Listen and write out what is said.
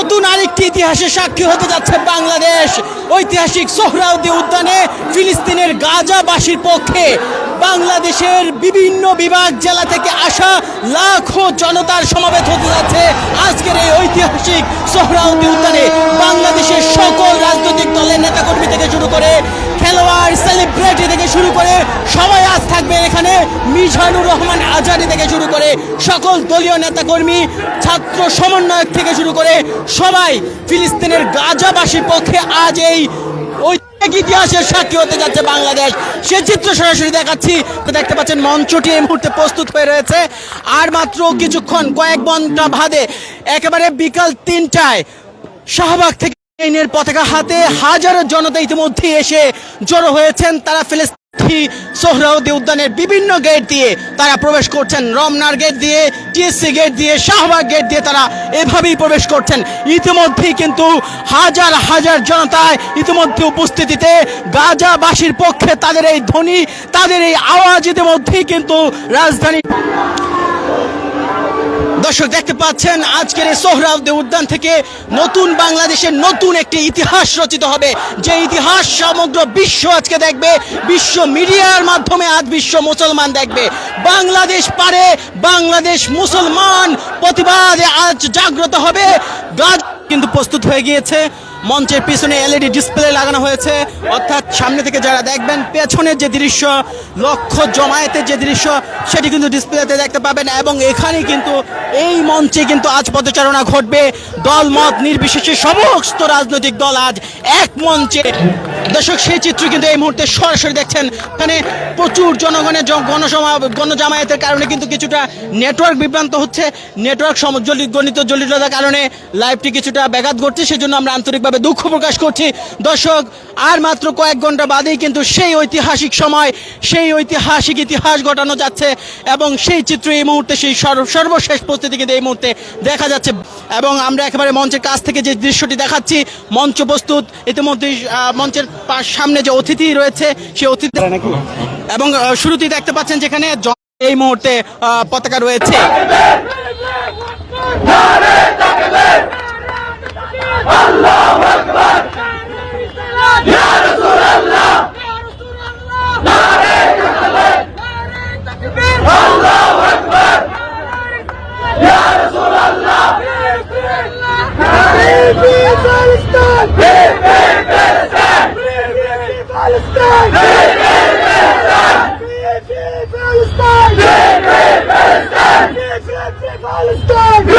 নতুন আরেকটি ইতিহাসের সাক্ষী হতে যাচ্ছে বাংলাদেশ। ঐতিহাসিক সোহরাউদ্দি উদ্যানে ফিলিস্তিনের গাজাবাসীর পক্ষে বাংলাদেশের বিভিন্ন বিভাগ জেলা থেকে আসা লাখো জনতার সমাবেশ হতে যাচ্ছে। আজকের এই ঐতিহাসিক সোহরাউদ্দি উদ্যানে সবাই আজ থাকবে এখানে মিজানুর রহমান আজারি থেকে শুরু করে সকল দলীয় নেতাকর্মী, ছাত্র সমন্বয়ক থেকে শুরু করে সবাই ফিলিস্তিনের গাজাবাসীর পক্ষে আজ এই ঐতিহাসিক ইতিহাসের সাক্ষী হতে যাচ্ছে বাংলাদেশ। সে চিত্র সরাসরি দেখাচ্ছি। দেখতে পাচ্ছেন মঞ্চটি এই মুহূর্তে প্রস্তুত হয়ে রয়েছে। আর মাত্র কিছুক্ষণ, কয়েক ঘণ্টা বাদে একেবারে বিকাল তিনটায় শাহবাগ থেকে পতাকা হাতে হাজারো জনতা ইতিমধ্যে এসে জড়ো হয়েছেন। তারা ফিলিস্তিনি সোহরাউদ্দি উদ্যানের বিভিন্ন গেট দিয়ে তারা প্রবেশ করছেন। রমনার গেট দিয়ে, টিএসসি গেট দিয়ে, শাহবাগ গেট দিয়ে তারা এভাবেই প্রবেশ করছেন। ইতিমধ্যেই কিন্তু হাজার হাজার জনতায় ইতিমধ্যে উপস্থিতিতে গাজাবাসীর পক্ষে তাদের এই ধ্বনি, তাদের এই আওয়াজ ইতিমধ্যেই কিন্তু রাজধানী দর্শক দেখতে পাচ্ছেন, আজকের এই সোহরাউদ্দি উদ্যান থেকে নতুন বাংলাদেশের নতুন একটি ইতিহাস রচিত হবে। যে ইতিহাস সমগ্র বিশ্ব আজকে দেখবে, বিশ্ব মিডিয়ার মাধ্যমে আজ বিশ্ব মুসলমান দেখবে। বাংলাদেশ পারে, বাংলাদেশ মুসলমান প্রতিবাদে আজ জাগ্রত হবে। গাছ কিন্তু প্রস্তুত হয়ে গিয়েছে। মঞ্চের পিছনে এলইডি ডিসপ্লে লাগানো হয়েছে। অর্থাৎ সামনে থেকে যারা দেখবেন, পেছনের যে দৃশ্য লক্ষ্য জমায়েতের যে দৃশ্য, সেটি কিন্তু ডিসপ্লেতে দেখতে পাবেন এবং এখানে কিন্তু এই মঞ্চে কিন্তু আজ পদচারণা ঘটবে। দল মত নির্বিশেষে সমস্ত রাজনৈতিক দল আজ এক মঞ্চে দর্শক, সেই চিত্র কিন্তু এই মুহূর্তে সরাসরি দেখছেন। মানে প্রচুর জনগণের গণসমা গণজামায়াতের কারণে কিন্তু কিছুটা নেটওয়ার্ক বিভ্রান্ত হচ্ছে। নেটওয়ার্ক সম গণিত জটিলতার কারণে লাইভটি কিছুটা ব্যাঘাত ঘটছে, সেজন্য আমরা আন্তরিকভাবে দুঃখ প্রকাশ করছি। দর্শক, আর মাত্র কয়েক ঘণ্টা বাদেই কিন্তু সেই ঐতিহাসিক সময়, সেই ঐতিহাসিক ইতিহাস ঘটানো যাচ্ছে এবং সেই চিত্র এই মুহূর্তে সেই সর্ব- সর্বশেষ পরিস্থিতি কিন্তু এই মুহূর্তে দেখা যাচ্ছে। এবং আমরা একেবারে মঞ্চের কাছ থেকে যে দৃশ্যটি দেখাচ্ছি, মঞ্চ প্রস্তুত, ইতিমধ্যেই মঞ্চের পাশ- সামনে যে অতিথি রয়েছে সেই অতিথি এবং শুরুতেই দেখতে পাচ্ছেন যেখানে এই মুহূর্তে আহ, পতাকা রয়েছে। Palestine!